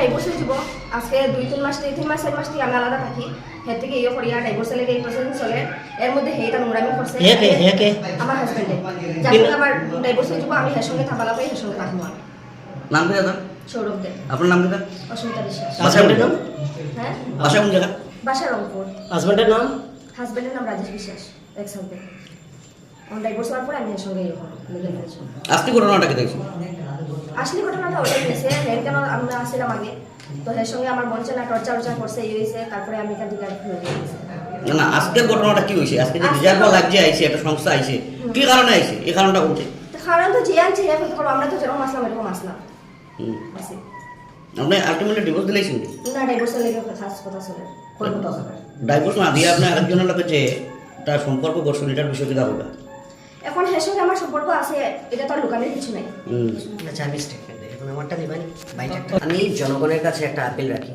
Divorce যাব। আজকে দুই তিন মাস দুই তিন মাস চার মাস থেকে আমি আলাদা থাকি হের থেকে ইয়ে করিয়া ডাইভোর্স লেগে এই প্রসেস চলে। এর মধ্যে হে এটা নোংরামি করছে হে কে আমার হাজবেন্ডে যার আমার ডাইভোর্স যাব আমি হের সঙ্গে থাকা লাগবে হের সঙ্গে থাকব নাম কি দাদা? সৌরভ দে। আপনার নাম কি দাদা? অস্মিতা বিশ্বাস। হাজবেন্ডের নাম? হ্যাঁ বাসা কোন জায়গা বাসা রংপুর হাজবেন্ডের নাম? হাজবেন্ডের নাম রাজেশ বিশ্বাস এক্স হাজবেন্ড আমার ডাইভোর্স হওয়ার পরে আমি এর সঙ্গে ইয়ে আজকে ঘটনাটা কি দেখছি? আসলে ঘটনাটা ওটাই হয়েছে। হের কেন আমরা আসছিলাম আগে। তো হের সঙ্গে আমার বলছে না টর্চার টর্চার করছে এই হয়েছে। তারপরে আমি এখান থেকে না না আজকের ঘটনাটা কি হয়েছে? আজকে যে রিজার্ভ লাগছে আইছে একটা সংস্থা আইছে। কি কারণে আইছে? এই কারণটা বলছে কারণ তো যে আনছে হে করতে আমরা তো যেরকম আসলাম এরকম আসলাম। আপনি আলটিমেটলি ডিভোর্স দিলেছেন না ডাইভোর্সের লেগে খাস কথা চলে। কোনো কথা ডাইভোর্স না দিয়ে আপনি একজনের লোকে যে তার সম্পর্ক করছেন এটার বিষয়ে কি দাবো এখন হের সঙ্গে আমার সম্পর্ক আছে এটা তো আর লুকানোর কিছু নাই। আচ্ছা আমি স্টেটমেন্ট এখন আমারটা দিবেন আমি জনগণের কাছে একটা আপিল রাখি।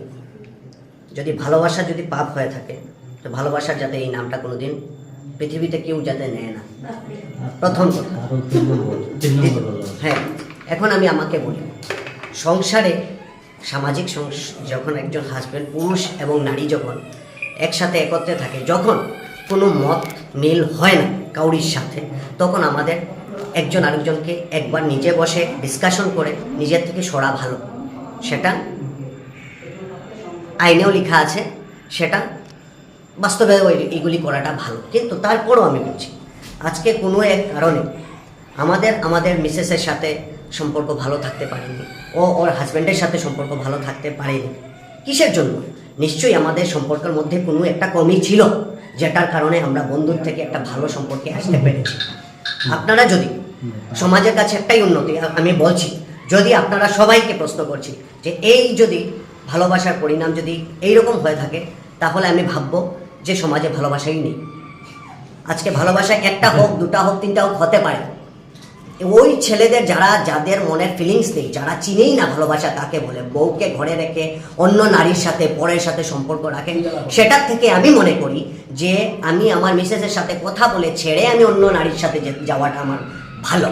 যদি ভালোবাসা যদি পাপ হয়ে থাকে তো ভালোবাসার যাতে এই নামটা কোনোদিন পৃথিবীতে কেউ যাতে নেয় না। প্রথম কথা। হ্যাঁ এখন আমি আমাকে বলি সংসারে সামাজিক সংস- যখন একজন হাজব্যান্ড পুরুষ এবং নারী যখন একসাথে একত্রে থাকে যখন কোনো মত মিল হয় না কাউরির সাথে। তখন আমাদের একজন আরেকজনকে একবার নিজে বসে ডিসকাশন করে নিজের থেকে সরা ভালো। সেটা আইনেও লেখা আছে, সেটা বাস্তবে এইগুলি করাটা ভালো। কিন্তু তারপরও আমি বলছি, আজকে কোনো এক কারণে আমাদের আমাদের মিসেসের সাথে সম্পর্ক ভালো থাকতে পারেনি ও ওর হাজব্যান্ডের সাথে সম্পর্ক ভালো থাকতে পারেনি। কিসের জন্য? নিশ্চয়ই আমাদের সম্পর্কের মধ্যে কোনো একটা কমই ছিল। যেটার কারণে আমরা বন্ধুর থেকে একটা ভালো সম্পর্কে আসতে পেরেছি। আপনারা যদি সমাজের কাছে একটাই উন্নতি আমি বলছি, যদি আপনারা সবাইকে প্রশ্ন করছি যে এই যদি ভালোবাসার পরিণাম যদি এইরকম হয়ে থাকে, তাহলে আমি ভাবব যে সমাজে ভালোবাসাই নেই। আজকে ভালোবাসা একটা হোক, দুটা হোক, তিনটা হোক, হতে পারে। ওই ছেলেদের যারা যাদের মনের ফিলিংস নেই যারা চিনেই না ভালোবাসা তাকে বলে বউকে ঘরে রেখে অন্য নারীর সাথে পরের সাথে সম্পর্ক রাখেন সেটার থেকে আমি মনে করি যে আমি আমার মিসেসের সাথে কথা বলে ছেড়ে আমি অন্য নারীর সাথে যাওয়াটা আমার ভালো।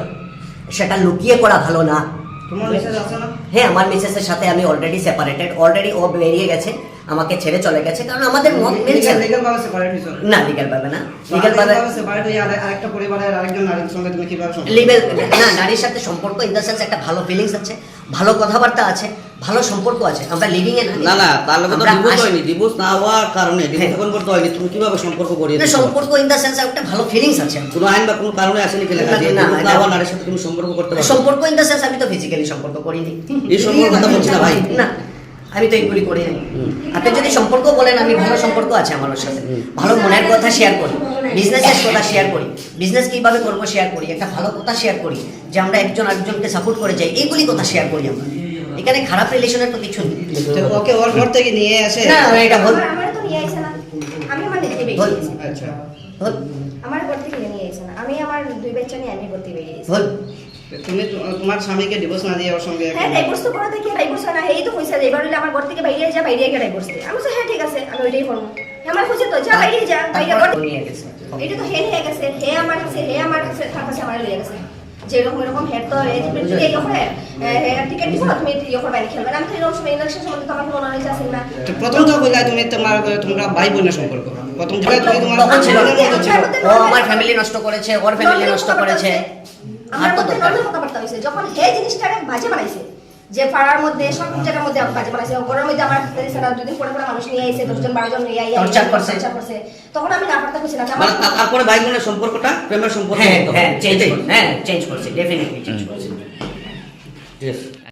সেটা লুকিয়ে করা ভালো না। হ্যাঁ আমার মিসেসের সাথে আমি অলরেডি সেপারেটেড অলরেডি ও বেরিয়ে গেছে। আমাকে ছেড়ে চলে গেছে কারণ আমাদের মত মিলছে না। লিগ্যাল লিগাল পাবে না লিগাল পাবে আরেকটা পরিবারের আরেকজন নারীর সঙ্গে তুমি কীভাবে সম্পর্ক না নারীর সাথে সম্পর্ক ইন দ্য সেন্স একটা ভালো ফিলিংস আছে ভালো কথাবার্তা আছে ভালো সম্পর্ক আছে। আমরা লিভিং এ না না তার লগে তো ডিভোর্স হয়নি ডিভোর্স না হওয়ার কারণে ডিভোর্স হ্যাঁ। এখন করতে হয়নি তুমি কীভাবে সম্পর্ক করিয়ে না, সম্পর্ক ইন দ্য সেন্স একটা ভালো ফিলিংস আছে। কোনো আইন বা কোনো কারণে আসেনি কি লেখা? না, না, হওয়ার নারীর সাথে তুমি সম্পর্ক করতে পারো? সম্পর্ক ইন দ্য সেন্স আমি তো ফিজিক্যালি সম্পর্ক করিনি। এই সম্পর্ক কথা বলছি না ভাই। না আমি তো এইগুলি করে নাই। আপনি যদি সম্পর্ক বলেন আমি ভালো সম্পর্ক আছে আমার সাথে। ভালো মনের কথা শেয়ার করি বিজনেসের কথা শেয়ার করি বিজনেস কীভাবে করব শেয়ার করি একটা ভালো কথা শেয়ার করি যে আমরা একজন আরেকজনকে সাপোর্ট করে যাই এইগুলি কথা শেয়ার করি আমরা। এখানে খারাপ রিলেশনের তো কিছু নেই। তো ওকে ওর ঘর থেকে নিয়ে আসে? না এটা বল। আমার আমার তো নিয়ে আইছে না। আমি আমার নিজে বেরিয়ে আচ্ছা। আমার ঘর থেকে নিয়ে আইছে না। আমি আমার দুই বাচ্চা নিয়ে আমি ঘর থেকে বেরিয়ে গেছি। বল। তুমি তোমার স্বামীকে ডিভোর্স না দিয়ে ওর সঙ্গে হ্যাঁ ডাইভোর্স তো করা থেকে ডাইভোর্স না? এই তো কইছে যে এবার হইলে আমার ঘর থেকে বাইরে যা বাইরে গিয়ে ডাইভোর্স দে। আমি হ্যাঁ ঠিক আছে আমি ওইটাই করব আমার খুশি তো যা বাইরে যা বাইরে ঘর নিয়ে গেছে। এটা তো হে নিয়ে গেছে হে আমার কাছে হে আমার কাছে তার কাছে আমার লিয়ে গেছে। যেরকম এরকম হেড তো এই যে এই করে টিকেট না তুমি ইয়ে করবে না খেলবে। আমি তো এরকম সময় ইলেকশন সম্বন্ধে তো আমার কোনো নলেজ আছে না তো প্রথম তো কইলা তুমি তোমার তোমরা ভাই বোনের সম্পর্ক প্রথম থেকে তুমি তোমার ও আমার ফ্যামিলি নষ্ট করেছে ওর ফ্যামিলি নষ্ট করেছে আমার তো মধ্যে নর্মাল কথাবার্তা হয়েছে। যখন জিনিসটাকে বাজে বানাইছে যে পাড়ার মধ্যে সব জায়গার মধ্যে বাজে বানাইছে ঘরের মধ্যে আমার সারা দুদিন পরে পরে মানুষ নিয়ে আইছে দশজন বারোজন নিয়ে আইয়া Torture করছে। torture করছে। তখন আমি না পারতে খুশি না। আমার মানে তারপরে ভাই বোনের সম্পর্কটা প্রেমের সম্পর্ক হ্যাঁ হ্যাঁ চেঞ্জ হ্যাঁ চেঞ্জ করছে ডেফিনেটলি চেঞ্জ করছে। Yes.